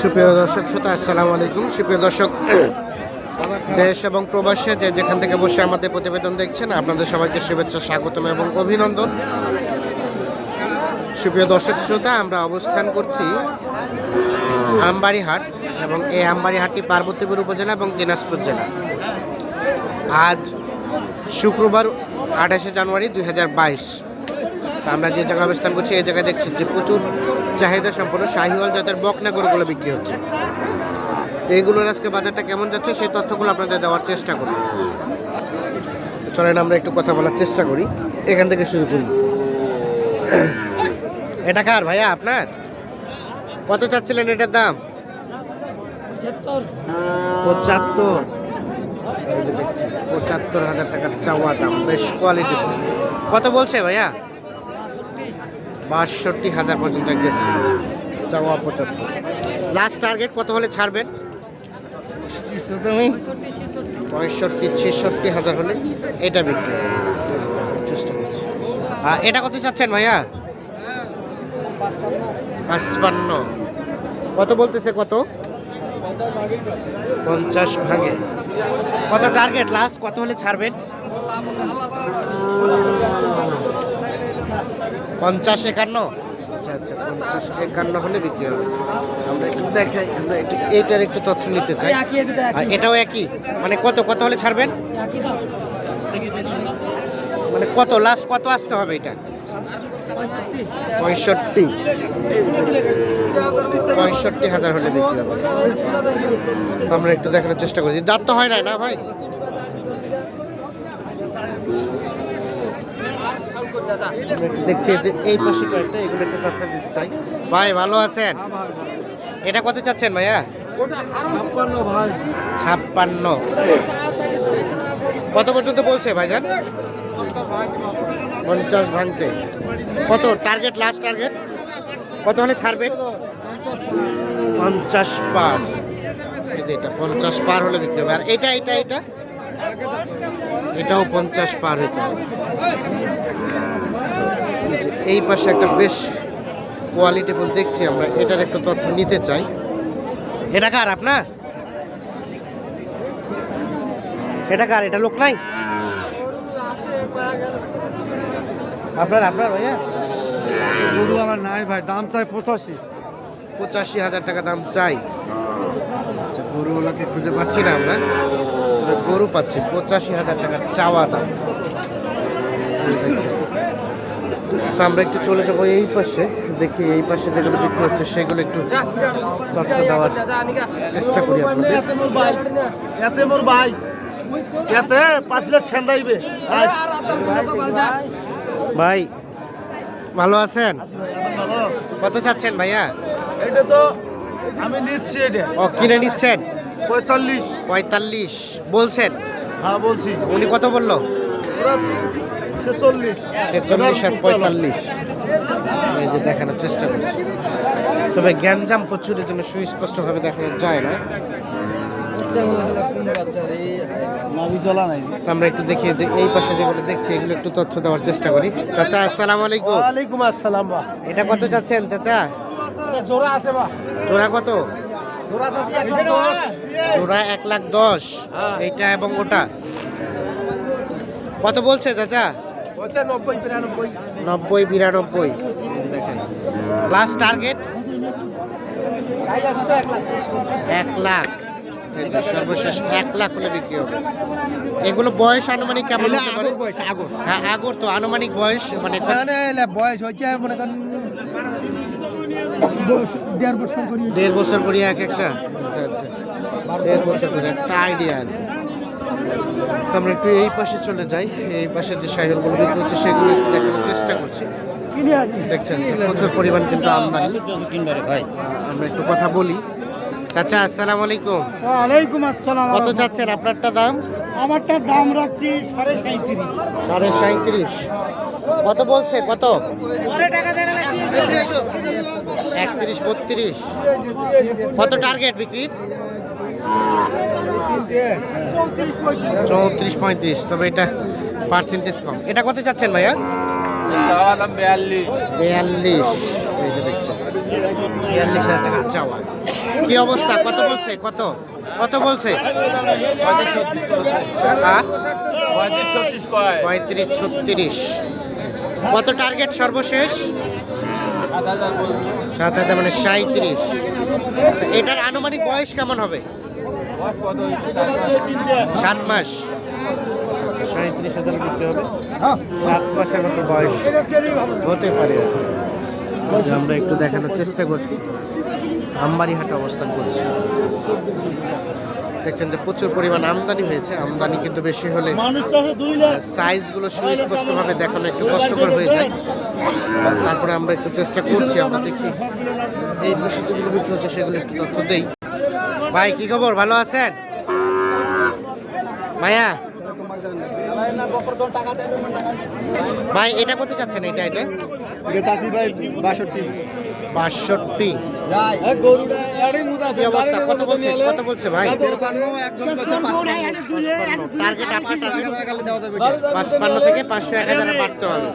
সুপ্রিয় দর্শক, শ্রোতা, আসসালামু আলাইকুম। সুপ্রিয় দর্শক, দেশ এবং প্রবাসে যে যেখান থেকে বসে আমাদের প্রতিবেদন দেখছেন, আপনাদের সবাইকে শুভেচ্ছা, স্বাগতম এবং অভিনন্দন। সুপ্রিয় দর্শক, শ্রোতা, আমরা অবস্থান করছি আমবাড়ি হাট এবং এই আমবাড়ি হাটটি পার্বতীপুর উপজেলা এবং দিনাজপুর জেলা। আজ শুক্রবার আঠাশে জানুয়ারি দুই হাজার বাইশ। আমরা যে জায়গায় অবস্থান করছি এই জায়গায় দেখছি যে প্রচুর চাহিদা সম্পন্ন শাহিওয়াল জাতের বকনা গরুগুলো বিক্রি হচ্ছে। তো এইগুলোর আজকে বাজারটা কেমন যাচ্ছে সেই তথ্যগুলো আপনাদের দেওয়ার চেষ্টা করব। চলেন আমরা একটু কথা বলার চেষ্টা করি। এখান থেকে শুরু করি। এটা কার ভাইয়া আপনার? কত চাচ্ছিলেন এটার দাম? পঁচাত্তর। পঁচাত্তর। হাজার টাকার চাওয়া দাম বেশ কোয়ালিটি কত বলছে ভাইয়া? বাষট্টি হাজার পর্যন্ত গেছে। চাওয়া পঁচাত্তর। লাস্ট টার্গেট কত হলে ছাড়বেন? তুমি পঁয়ষট্টি, ছেষট্টি হাজার হলে এটা বিক্রি চেষ্টা করছি। আর এটা কত চাচ্ছেন ভাইয়া? পাঁচপান্ন। কত বলতেছে কত? পঞ্চাশ ভাগে। কত টার্গেট লাস্ট কত হলে ছাড়বেন? পঞ্চাশ একান্ন? আচ্ছা আচ্ছা পঞ্চাশ একান্ন হলে বিক্রি হবে। আমরা একটু দেখাই, আমরা একটু এইটার একটু তথ্য নিতে চাই। আর এটাও একই? মানে কত কত হলে ছাড়বেন? মানে কত লাস্ট কত আসতে হবে এটা? পঁয়ষট্টি। পঁয়ষট্টি হাজার হলে বিক্রি হবে। আমরা একটু দেখানোর চেষ্টা করছি। দাঁত তো হয় না না ভাই আমরা একটু দেখছি যে এই পাশে কয়েকটা এগুলো একটু তথ্য দিতে চাই। ভাই ভালো আছেন? এটা কত চাচ্ছেন ভাইয়া? ছাপ্পান্ন ভাই। ছাপ্পান্ন। কত পর্যন্ত বলছে ভাইজান? পঞ্চাশ ভাঙতে। কত? টার্গেট লাস্ট টার্গেট কত হলে ছাড়বেন পঞ্চাশ পার। এই এটা পঞ্চাশ পার হলে বিক্রি হবে। আর এটা এটা এটা? এটাও পঞ্চাশ পার হতে হবে। এই পাশে একটা বেশ কোয়ালিটিফুল দেখছি আমরা এটার একটু তথ্য নিতে চাই। এটা কার আপনার এটা কার? এটা লোক নাই? আপনার আপনার ভাইয়া? গরু আমার নাই ভাই দাম চাই পঁচাশি। পঁচাশি হাজার টাকা দাম চাই। আচ্ছা গরুগুলোকে খুঁজে পাচ্ছি না আমরা। গরু পাচ্ছি পঁচাশি হাজার টাকা চাওয়া দাম। তো আমরা একটু চলে যাব এই পাশে দেখি এই পাশে যেগুলো বিক্রি হচ্ছে সেগুলো একটু তথ্য দেওয়ার চেষ্টা করি এতে মোর ভাই এতে মোর ভাই এতে পাঁচ লাখ ছেন্দাইবে ভাই ভালো আছেন? কত চাচ্ছেন ভাইয়া? এটা তো আমি নিচ্ছি এটা ও কিনে নিচ্ছেন? পঁয়তাল্লিশ। পঁয়তাল্লিশ। বলছেন? হ্যাঁ বলছি। উনি কত বলল? ছেচল্লিশ। আর পঁয়তাল্লিশ। এই যে দেখানোর চেষ্টা করছি। তবে গ্যাঞ্জাম প্রচুরের জন্য সুস্পষ্টভাবে দেখানো যায় না। নাবি জ্বলা নাই। তো আমরা একটু দেখি যে এই পাশে যেগুলো দেখছি এগুলো একটু তথ্য দেওয়ার চেষ্টা করি। চাচা আসসালামু আলাইকুম। ওয়ালাইকুম আসসালাম এটা কত চাচ্ছেন চাচা? জোড়া আছে বা। জোড়া কত? জোড়া এক লাখ দশ। হ্যাঁ। এইটা এবং ওটা। কত বলছে চাচা? নব্বই বিরানব্বই। দেখেন। লাস্ট টার্গেট এক লাখ। সর্বশেষ এক লাখ হলে বিক্রি হবে। এগুলো বয়স আনুমানিক কেমন বয়স আগর। হ্যাঁ আগর তো আনুমানিক বয়স মানে বয়স হচ্ছে মনে করেন দেড় বছর করে এক একটা? আচ্ছা আচ্ছা। দেড় বছর করে একটা আইডিয়া আর কি। তো আমরা একটু এই পাশে চলে যাই। এই পাশে যে সাইকেলগুলো বিক্রি হচ্ছে সেগুলো দেখানোর চেষ্টা করছি। দেখছেন প্রচুর পরিমাণ কিন্তু আমদানি। ভাই আমরা একটু কথা বলি। আচ্ছা আসসালামু আলাইকুম। ওয়ালাইকুম আসসালাম। কত চাচ্ছেন আপনারটা দাম? আমারটা দাম রাখছি সাড়ে সাঁত্রিশ সাড়ে সাঁত্রিশ কত বলছে? কত? একত্রিশ বত্রিশ। কত টার্গেট বিক্রির? চৌত্রিশ পঁয়ত্রিশ তবে এটা পার্সেন্টেজ কম। এটা কত চাচ্ছেন ভাইয়া? বিয়াল্লিশ। বিয়াল্লিশ হাজার টাকা চাওয়া। কি অবস্থা? কত বলছে? কত? কত বলছে? হ্যাঁ? পঁয়ত্রিশ ছত্রিশ। কত টার্গেট সর্বশেষ? সাত হাজার মানে সাঁত্রিশ আচ্ছা, এটার আনুমানিক বয়স কেমন হবে? সাত মাস। সাঁত্রিশ হাজার বিক্রি হবে। সাত মাসের মতো বয়স হতে পারে। আমরা একটু দেখানোর চেষ্টা করছি। আমবাড়িহাটে অবস্থান করছি। দেখছেন যে প্রচুর পরিমাণ আমদানি হয়েছে। আমদানি কিন্তু বেশি হলে সাইজগুলো সুস্পষ্টভাবে দেখানো একটু কষ্টকর হয়ে যায়। তারপরে আমরা একটু চেষ্টা করছি আমরা দেখি। এই পশু যেগুলো বিক্রি হচ্ছে সেগুলো একটু তথ্য দেই। ভাই কি খবর? ভালো আছেন? ভাইয়া ভাই এটা কত চাচ্ছেন এটা এটা চাষি ভাই বাষট্টি। বাষট্টি। কত বলছে কত বলছে ভাই? টার্গেট আপনার পাঁচপান্ন। থেকে পাঁচশো এক হাজারে বাড়তে হবে।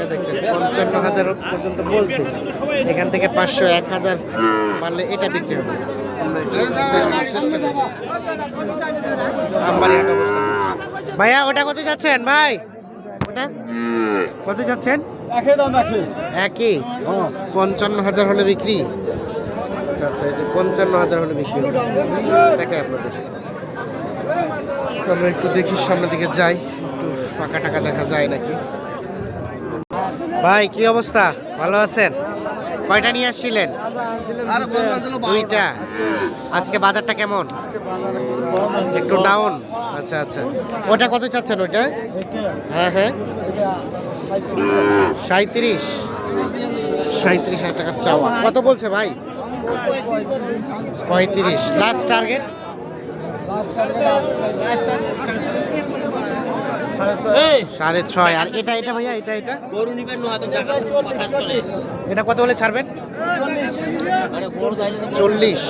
এই দেখছেন পঞ্চান্ন হাজার পর্যন্ত বলছে। এখান থেকে পাঁচশো এক হাজার পারলে এটা বিক্রি হবে। ভাইয়া ওটা কত যাচ্ছেন? ভাই ওটা কত যাচ্ছেন? একে দাম একে। একই? পঞ্চান্ন হাজার হলে বিক্রি? আচ্ছা আচ্ছা এই যে পঞ্চান্ন হাজার হলে বিক্রি। দেখাই আপনাদের। আমরা একটু দেখি সামনের দিকে যাই। একটু ফাঁকা টাকা দেখা যায় নাকি? ভাই কি অবস্থা? ভালো আছেন? কয়টা নিয়ে আসছিলেন? দুইটা। আজকে বাজারটা কেমন? একটু ডাউন আচ্ছা আচ্ছা। ওটা কত চাচ্ছেন ওইটা? হ্যাঁ হ্যাঁ। সাঁত্রিশ সাঁত্রিশ হাজার টাকা চাওয়া। কত বলছে ভাই? পঁয়ত্রিশ। লাস্ট টার্গেট সাড়ে ছয়। আর এটা এটা ভাইয়া এটা এটা? এটা কত বলে ছাড়বেন? চল্লিশ।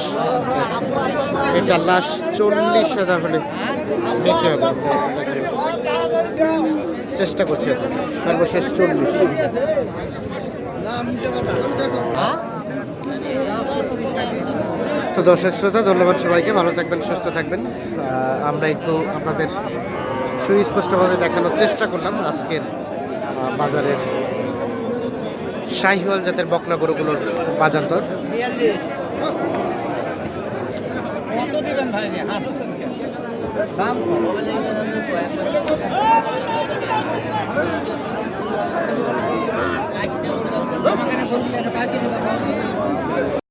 এটা লাস্ট চল্লিশ হাজার হলে হবে। চেষ্টা করছি সর্বশেষ চল্লিশ। তো দর্শক শ্রোতা ধন্যবাদ সবাইকে। ভালো থাকবেন সুস্থ থাকবেন। আমরা একটু আপনাদের সুস্পষ্টভাবে দেখানোর চেষ্টা করলাম আজকের বাজারের শাহিওয়াল জাতের বকনা গরুগুলোর দাম